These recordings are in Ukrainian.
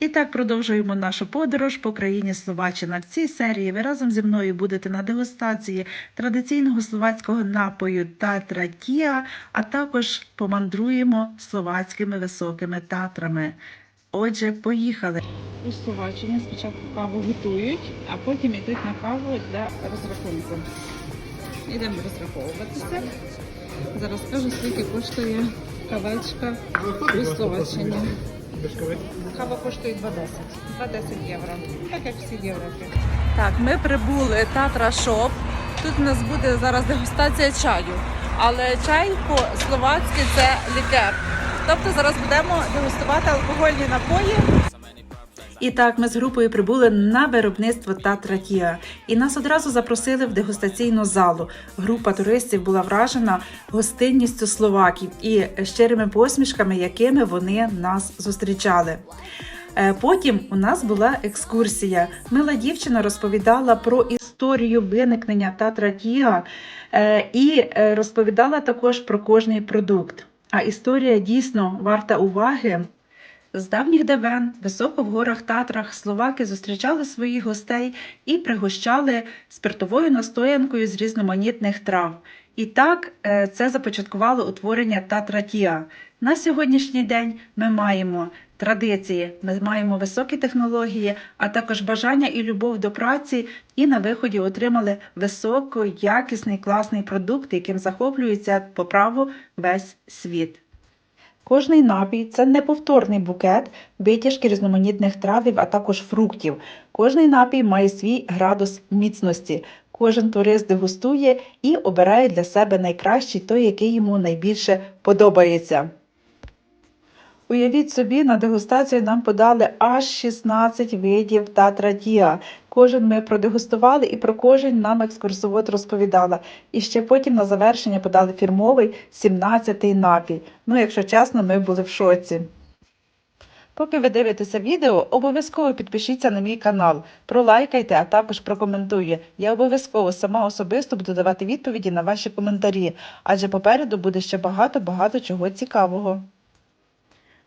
І так продовжуємо нашу подорож по країні Словаччина. В цій серії ви разом зі мною будете на дегустації традиційного словацького напою Татра Кіа, а також помандруємо словацькими високими татрами. Отже, поїхали. У Словаччині спочатку каву готують, а потім йдуть на каву для розрахунку. Йдемо розраховуватися. Зараз скажу, скільки коштує кавечка у Словаччині. Кава коштує 2,10. 2,10 євро. Так як всі європі. Так, ми прибули Татра Шоп. Тут у нас буде зараз дегустація чаю. Але чай по-словацьки це лікер. Тобто зараз будемо дегустувати алкогольні напої. І так, ми з групою прибули на виробництво Татра Кіа. І нас одразу запросили в дегустаційну залу. Група туристів була вражена гостинністю словаків і щирими посмішками, якими вони нас зустрічали. Е, Потім у нас була екскурсія. Мила дівчина розповідала про історію виникнення Татра Кіа е, і е, розповідала також про кожний продукт. А історія дійсно варта уваги. З давніх давен, високо в горах Татрах, словаки зустрічали своїх гостей і пригощали спиртовою настоянкою з різноманітних трав. І так е, це започаткувало утворення Татратія. На сьогоднішній день ми маємо традиції, ми маємо високі технології, а також бажання і любов до праці, і на виході отримали високоякісний класний продукт, яким захоплюється по праву весь світ. Кожний напій це неповторний букет, витяжки різноманітних травів, а також фруктів. Кожний напій має свій градус міцності. Кожен турист дегустує і обирає для себе найкращий той, який йому найбільше подобається. Уявіть собі, на дегустацію нам подали аж 16 видів татрадія. Кожен ми продегустували і про кожен нам екскурсовод розповідала. І ще потім на завершення подали фірмовий 17-й напій. Ну, якщо чесно, ми були в шоці. Поки ви дивитеся відео, обов'язково підпишіться на мій канал, пролайкайте, а також прокоментуйте. Я обов'язково сама особисто буду давати відповіді на ваші коментарі, адже попереду буде ще багато-багато чого цікавого.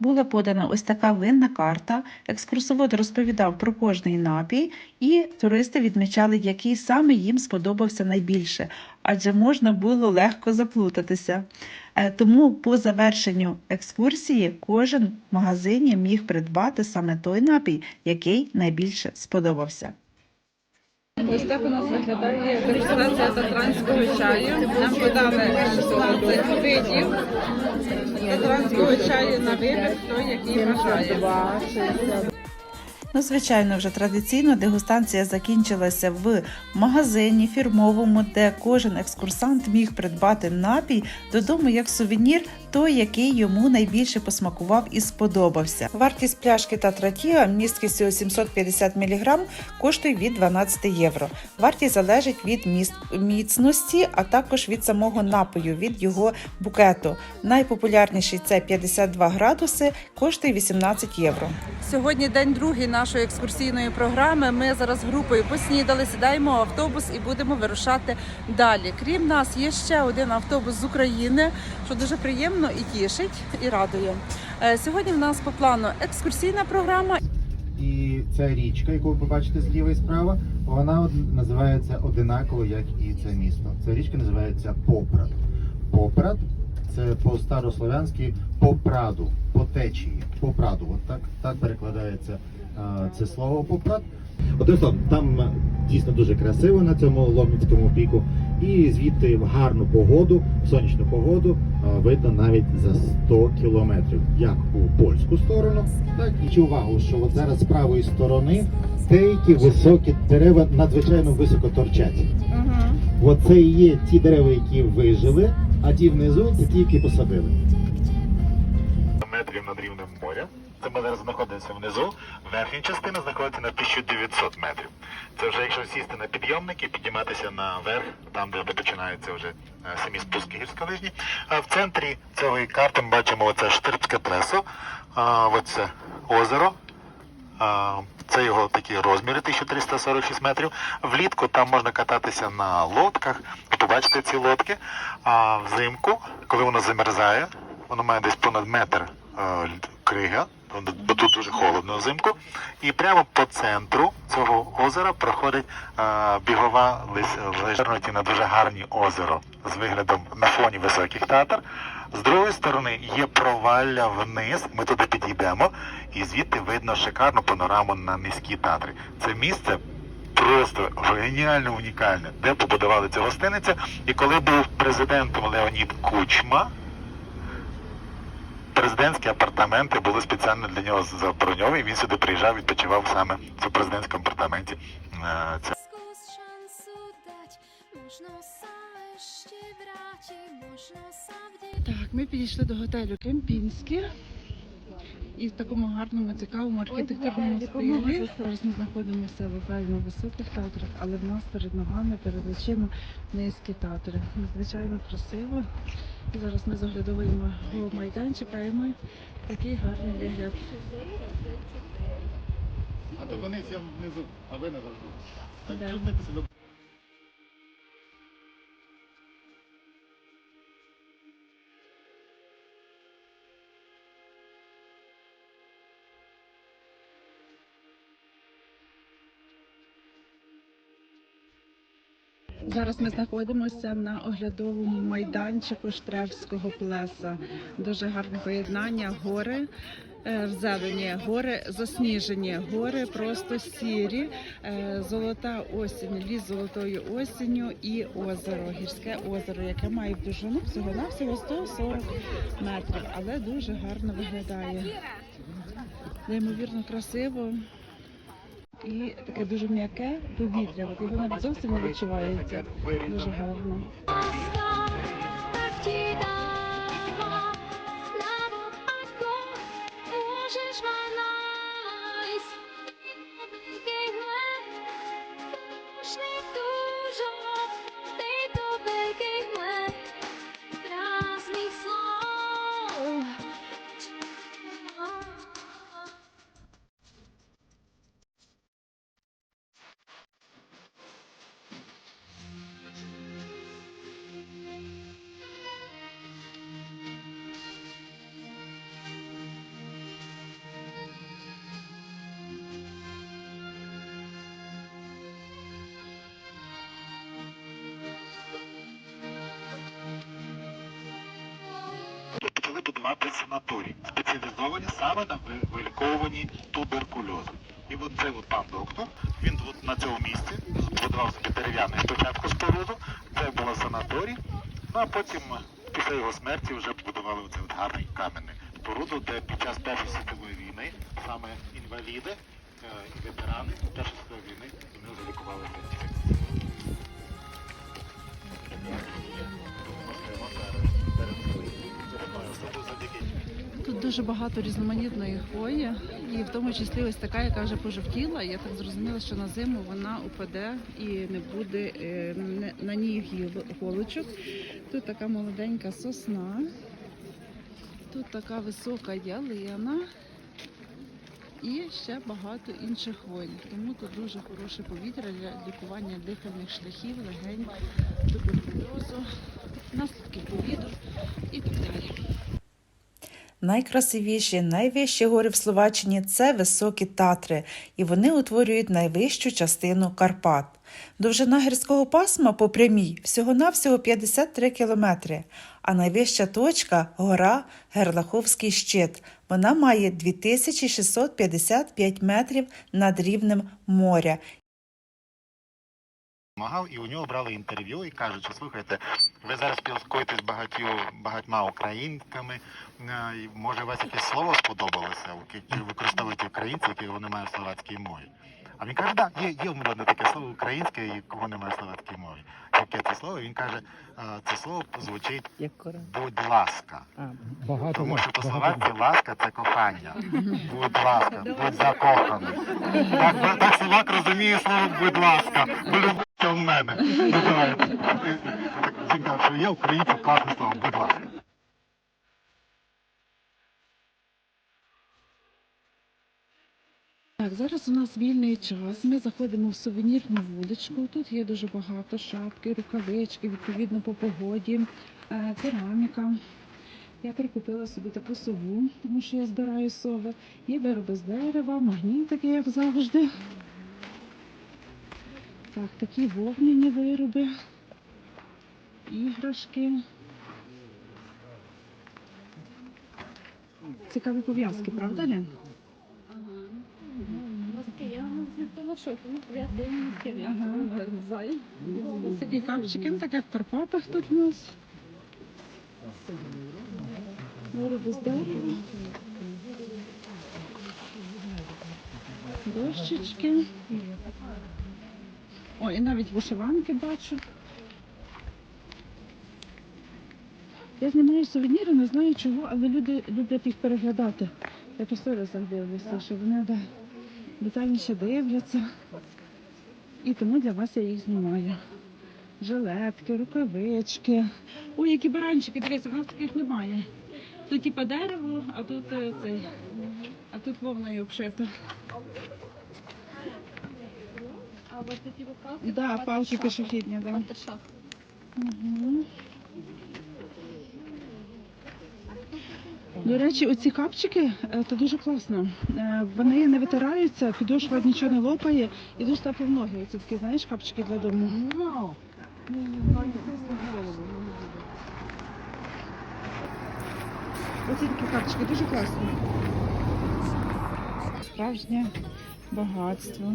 Була подана ось така винна карта. Екскурсовод розповідав про кожний напій, і туристи відмічали, який саме їм сподобався найбільше, адже можна було легко заплутатися. Е, Тому по завершенню екскурсії кожен в магазині міг придбати саме той напій, який найбільше сподобався. Ось так у нас виглядає дегустація татранського чаю. Нам подали 16 видів татранського чаю на вибір, хто який бажає. Ну, звичайно, вже традиційно дегустація закінчилася в магазині фірмовому, де кожен екскурсант міг придбати напій додому як сувенір, той, який йому найбільше посмакував і сподобався. Вартість пляшки Татратіа місткістю 750 мг коштує від 12 євро. Вартість залежить від міст... міцності, а також від самого напою, від його букету. Найпопулярніший це 52 градуси, коштує 18 євро. Сьогодні день другий нашої екскурсійної програми. Ми зараз групою поснідали, сідаємо в автобус і будемо вирушати далі. Крім нас, є ще один автобус з України, що дуже приємно і тішить, і радує. Е, Сьогодні в нас по плану екскурсійна програма. І ця річка, яку ви побачите зліва і справа, вона називається одинаково, як і це місто. Ця річка називається Попрад. Попрад це по-старослов'янськи попраду, по течії, попраду. От так, так перекладається а, це слово попрад. Одним там е, дійсно дуже красиво на цьому Ломницькому піку. І звідти в гарну погоду, в сонячну погоду видно навіть за 100 кілометрів, як у польську сторону, так і увагу, що от зараз з правої сторони деякі високі дерева надзвичайно високо торчать. Оце і є ті дерева, які вижили, а ті внизу це ті, які посадили. метрів над рівнем моря. Це ми зараз знаходимося внизу. Верхня частина знаходиться на 1900 метрів. Це вже якщо сісти на підйомники, підніматися наверх, там де починаються вже е, самі спуски гірськолижні. А в центрі цієї карти ми бачимо оце Штирпське плесо, оце озеро. Це його такі розміри 1346 метрів. Влітку там можна кататися на лодках, побачите ці лодки. А взимку, коли воно замерзає, воно має десь понад метр е, крига, бо тут дуже холодно взимку. І прямо по центру цього озера проходить е, бігова визирнуті на дуже гарні озеро з виглядом на фоні високих татар. З другої сторони є провалля вниз. Ми туди підійдемо, і звідти видно шикарну панораму на низькі татри. Це місце просто геніально унікальне, де побудували цю гостиницю. І коли був президентом Леонід Кучма, президентські апартаменти були спеціально для нього заброньовані. Він сюди приїжджав, відпочивав саме в президентському апартаменті. Е, Так, ми підійшли до готелю Кемпінське. І в такому гарному, цікавому архітектурному стилі. Зараз ми знаходимося буквально на високих татрах, але в нас перед ногами, перед очима низькі татри. Надзвичайно красиво. Зараз ми заглядовуємо у майданчик, а ми такий гарний вигляд. А то вони всі внизу, а ви наверху. Да. Зараз ми знаходимося на оглядовому майданчику Штревського плеса. Дуже гарне поєднання. Гори е, в зелені, гори засніжені, гори просто сірі, е, золота осінь, ліс золотою осінню і озеро, гірське озеро, яке має довжину всього навсього 140 метрів, але дуже гарно виглядає. Неймовірно красиво. І таке дуже м'яке повітря. Його навіть зовсім не відчувається. Дуже гарно. Будувати санаторій, спеціалізовані саме на виліковуванні туберкульозу. І от цей от пан доктор, він от на цьому місці збудував собі дерев'яний спочатку споруду, це була санаторій, ну а потім після його смерті вже побудували оцей от гарний кам'яний споруду, де під час Першої світової війни саме інваліди е, і ветерани Першої світової війни вони вже лікувалися. Тут дуже багато різноманітної хвої, і в тому числі ось така, яка вже пожовтіла. Я так зрозуміла, що на зиму вона упаде і не буде е, не- на ній голочок. Тут така молоденька сосна, тут така висока ялина і ще багато інших хвой. Тому тут дуже хороше повітря для лікування дихальних шляхів, легень, туберкульозу, наслідків ковіду і так далі. Найкрасивіші, найвищі гори в Словаччині це високі татри, і вони утворюють найвищу частину Карпат. Довжина гірського пасма по прямій всього-навсього 53 кілометри, а найвища точка гора Герлаховський щит. Вона має 2655 метрів над рівнем моря допомагав, і у нього брали інтерв'ю і кажуть, що слухайте, ви зараз спілкуєтесь з багатьо, багатьма українками. е, і, Може, у вас якесь слово сподобалося, яке використовують українці, яке вони мають в словацькій мові. А він каже, так, да, є, є в мене таке слово українське, якого немає в словацькій мові. Яке це слово? Він каже, «Е, це слово звучить будь ласка. Тому що по словацьки ласка це кохання. Будь ласка, будь закоханий. Так, так словак розуміє слово будь ласка. Будь в мене. Що є українців класне слово, будь ласка. Так, зараз у нас вільний час. Ми заходимо в сувенірну вуличку. Тут є дуже багато шапки, рукавички, відповідно по погоді, е, кераміка. Я прикупила собі таку сову, тому що я збираю сови. Є вироби з дерева, магнітики, як завжди. Так, такі вогняні вироби, іграшки. Цікаві пов'язки, правда, Лен? Такі капчики, так як в Карпатах тут у нас. Вироби з дерева. Дощечки. О, і навіть вишиванки бачу. Я знімаю сувеніри, не знаю чого, але люди люблять їх переглядати. Я по сторісах дивлюся, що вони да, детальніше дивляться. І тому для вас я їх знімаю. Жилетки, рукавички. Ой, які баранчики, дивіться, у нас таких немає. Тут типа дерево, а тут е, цей, а тут вовною обшито. А вот эти вот палки? Да, палки пішохідні, да. Угу. До речі, оці капчики це дуже класно. Е, Вони не витираються, підошва нічого не лопає і дуже тепло в ноги. Це такі, знаєш, капчики для дому. Оці такі капчики дуже класні. Справжнє багатство.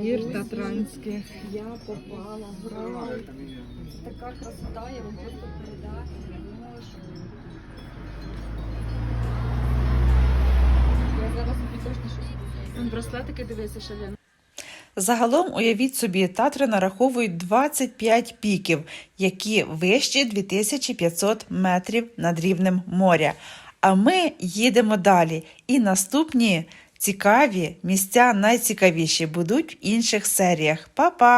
Гір татранських. Я попала в рай. Така красота, я вам просто передати не можу. Я зараз тобі точно щось Браслетики дивися, що він. Загалом, уявіть собі, Татри нараховують 25 піків, які вищі 2500 метрів над рівнем моря. А ми їдемо далі. І наступні цікаві місця найцікавіші будуть в інших серіях. Па-па!